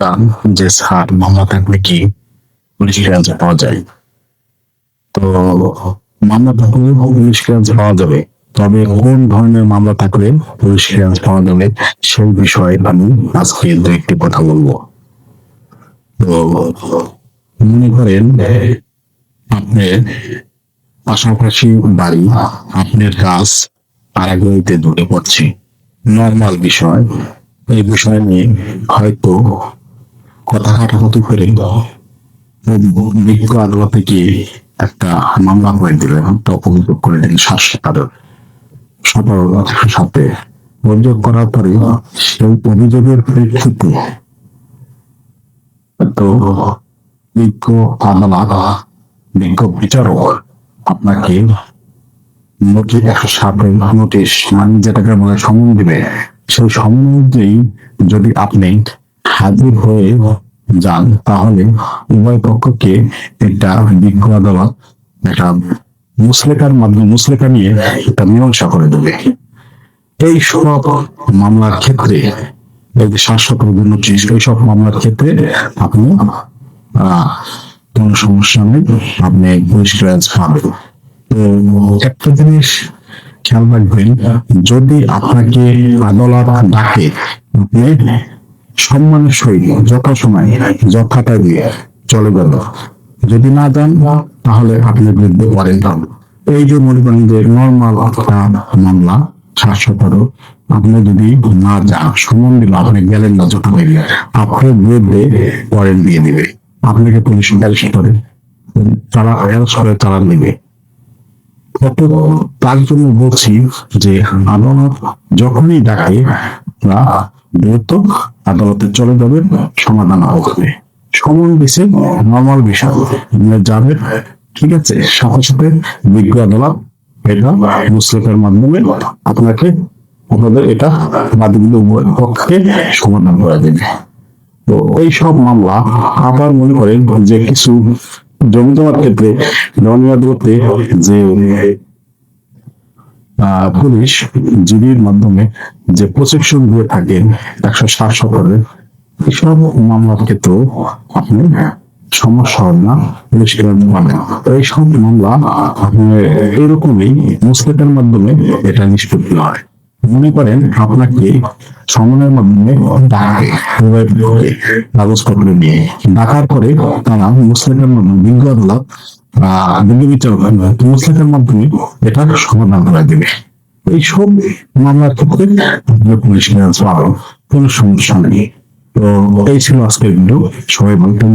তা যে স্যার মামলা থাকলে কি পুলিশ ক্লিয়ারেন্স পাওয়া যায়? তো মামলা থাকলে পুলিশ ক্লিয়ারেন্স পাওয়া যাবে। তবে কোন ধরনের মামলা থাকলে পুলিশ ক্লিয়ারেন্স পাওয়া যাবে সেই বিষয়ে আমি আজকে দু একটি কথা বলব। তো মনে করেন আপনার পাশাপাশি বাড়ি, আপনার কাজ আরাগড়িতে দূরে পড়ছে। নর্মাল বিষয়। এই বিষয় নিয়ে হয়তো কথা কাটাকাটি করে বিজ্ঞ আদালতে গিয়ে একটা মামলা করে দিলেন একটা অভিযোগ করে শ্বাসকারের সফলতার সাথে অভিযোগ করার পরে সেই অভিযোগের প্রেক্ষিতে তো বিজ্ঞ আদালত বিজ্ঞ বিচারক আপনাকে নোটিশ একশো নোটিশ মানে যেটাকে বলে সমন দিবে। সেই সমন অনুযায়ী যদি আপনি হাজির হয়ে যান, তাহলে উভয় পক্ষকে একটা বিজ্ঞ আদালত একটা মুসলেকার মাধ্যমে মুসলেকা নিয়ে একটা মীমাংসা করে দেবে। এই সব মামলার ক্ষেত্রে, এই যে শাশ্বত নোটিশ এই সব মামলার ক্ষেত্রে আপনি কোনো সমস্যা নেই, আপনি পুলিশ পাবেন। তো একটা জিনিস খেয়াল রাখবেন, যদি আপনাকে আদালত ডাকে, আপনি সম্মানের সহিত যথাসময় যথাটা দিয়ে চলে গেল। যদি না যান তাহলে আপনার বিরুদ্ধে ওয়ারেন্ট হবে এই যে মনে করেন যে নর্মাল মামলা সাতশো তেরো আপনি যদি না যান সমন দিল আপনি গেলেন না আপনার বিরুদ্ধে ওয়ারেন্ট দিয়ে দিবে। আপনাকে পুলিশ অ্যারেস্ট করে, তারা করে, তারা নেবে। কত তার জন্য বলছি যে, আদালত যখনই ডাকে দ্রুত আদালতে চলে যাবে, সমাধান হবে। সমন দিছে নর্মাল বিষয়। যাবেন ঠিক আছে সাথে সাথে বিজ্ঞ আদালত এটা মুসলিমের মাধ্যমে আপনাকে আপনাদের এটা বাদীগুলো উভয় পক্ষে সমাধান করে দেবে। তো এই সব মামলা আবার মনে করেন যে কিছু জমি জমার ক্ষেত্রে জমি আদালতে যে পুলিশ জিডির মাধ্যমে যে প্রসেকশন দিয়ে থাকেন একশো ষাট সতেরো এসব মামলার ক্ষেত্রেও আপনি সমস্যা হবে না ক্লিয়ারেন্স তো এই সব মামলা এরকমই মুসলিমের মাধ্যমে এটা নিষ্পত্তি হয়। মনে করেন আপনাকে সমনের মাধ্যমে কাগজপত্র নিয়ে ডাকার পরে তারা মুসলিমের মাধ্যমে বিজ্ঞ আদালত মুসলিমের মাধ্যমে এটা সমাধান করা দেবে এই সব মামলার ক্ষেত্রে পুলিশ কোনো সমস্যা নেই। তো এই ছিল আজকের ভিডিও সবাই থাকবেন।